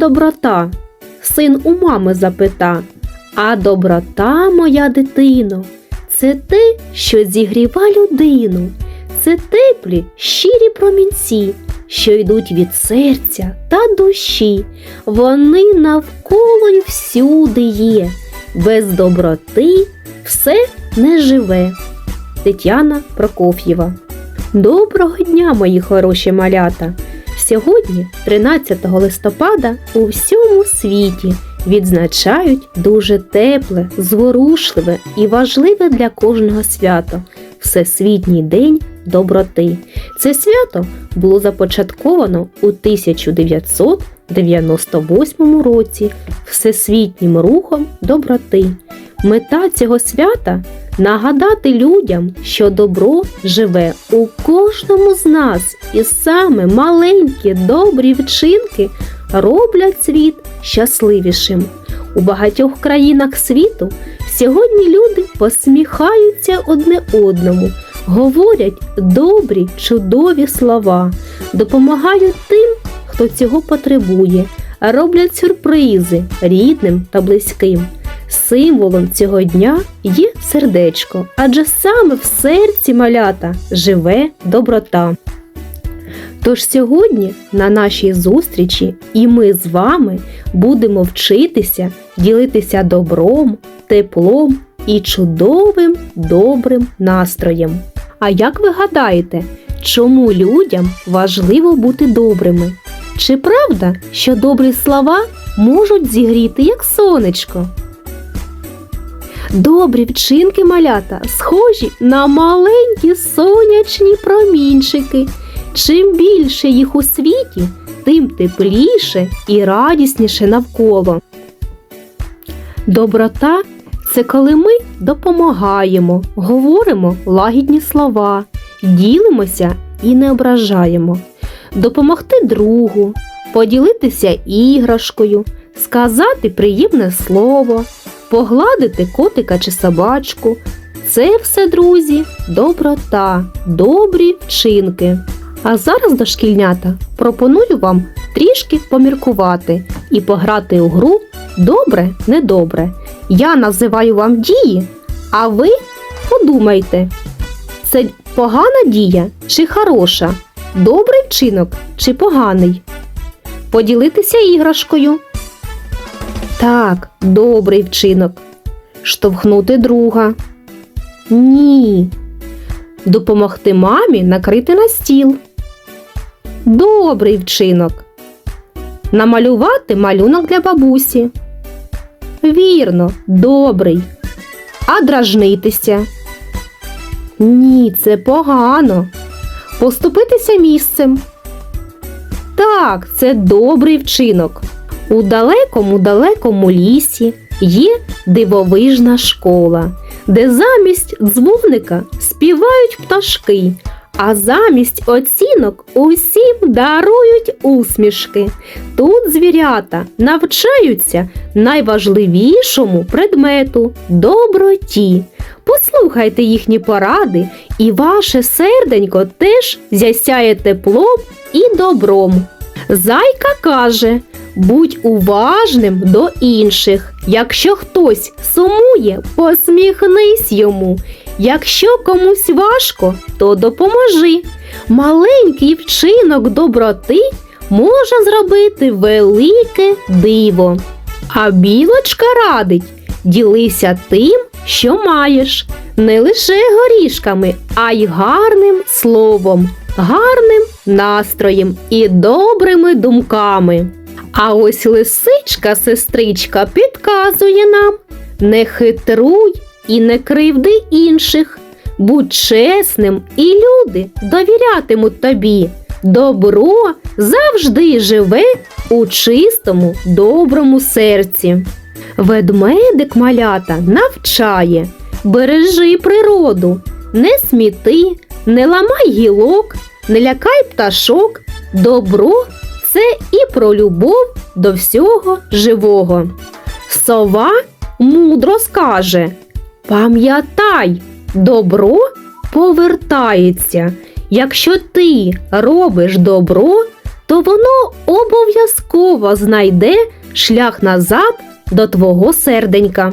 доброта? Син у мами запита. А доброта, моя дитино, це те, що зігріва людину, це теплі, щирі промінці, що йдуть від серця та душі. Вони навколо й всюди є. Без доброти все не живе. Тетяна Прокоф'єва. Доброго дня, мої хороші малята! Сьогодні, 13 листопада, у всьому світі відзначають дуже тепле, зворушливе і важливе для кожного свято Всесвітній день доброти. Це свято було започатковано у 1998 році Всесвітнім рухом доброти. Мета цього свята нагадати людям, що добро живе у кожному з нас, і саме маленькі добрі вчинки роблять світ щасливішим. У багатьох країнах світу сьогодні люди посміхаються одне одному, говорять добрі, чудові слова, допомагають тим, хто цього потребує, роблять сюрпризи рідним та близьким. Символом цього дня є сердечко, адже саме в серці малята живе доброта. Тож сьогодні на нашій зустрічі і ми з вами будемо вчитися ділитися добром, теплом і чудовим добрим настроєм. А як ви гадаєте, чому людям важливо бути добрими? Чи правда, що добрі слова можуть зігріти як сонечко? Добрі вчинки малята схожі на маленькі сонячні промінчики. Чим більше їх у світі, тим тепліше і радісніше навколо. Доброта це коли ми допомагаємо, говоримо лагідні слова, ділимося і не ображаємо, допомогти другу, поділитися іграшкою, сказати приємне слово, погладити котика чи собачку. Це все, друзі, доброта, добрі вчинки. А зараз, дошкільнята, пропоную вам трішки поміркувати і пограти у гру добре, недобре. Я називаю вам дії, а ви подумайте, це погана дія чи хороша, добрий вчинок чи поганий. Поділитися іграшкою. Так, добрий вчинок. Штовхнути друга. Ні. Допомогти мамі накрити на стіл. Добрий вчинок. Намалювати малюнок для бабусі. Вірно, добрий. А дражнитися. Ні, це погано. Поступитися місцем. Так, це добрий вчинок. У далекому далекому лісі є дивовижна школа, де замість дзвоника співають пташки, а замість оцінок усім дарують усмішки. Тут звірята навчаються найважливішому предмету доброті. Послухайте їхні поради, і ваше серденько теж зясяє теплом і добром. Зайка каже: будь уважним до інших. Якщо хтось сумує, посміхнись йому. Якщо комусь важко, то допоможи. Маленький вчинок доброти може зробити велике диво. А білочка радить ділися тим, що маєш, не лише горішками, а й гарним словом, гарним настроєм і добрими думками. А ось лисичка, сестричка, підказує нам не хитруй і не кривди інших. Будь чесним, і люди довірятимуть тобі. Добро завжди живе у чистому, доброму серці. Ведмедик малята навчає, бережи природу, не сміти, не ламай гілок, не лякай пташок. Добро це і про любов до всього живого. Сова мудро скаже: Пам'ятай, добро повертається. Якщо ти робиш добро, то воно обов'язково знайде шлях назад до твого серденька.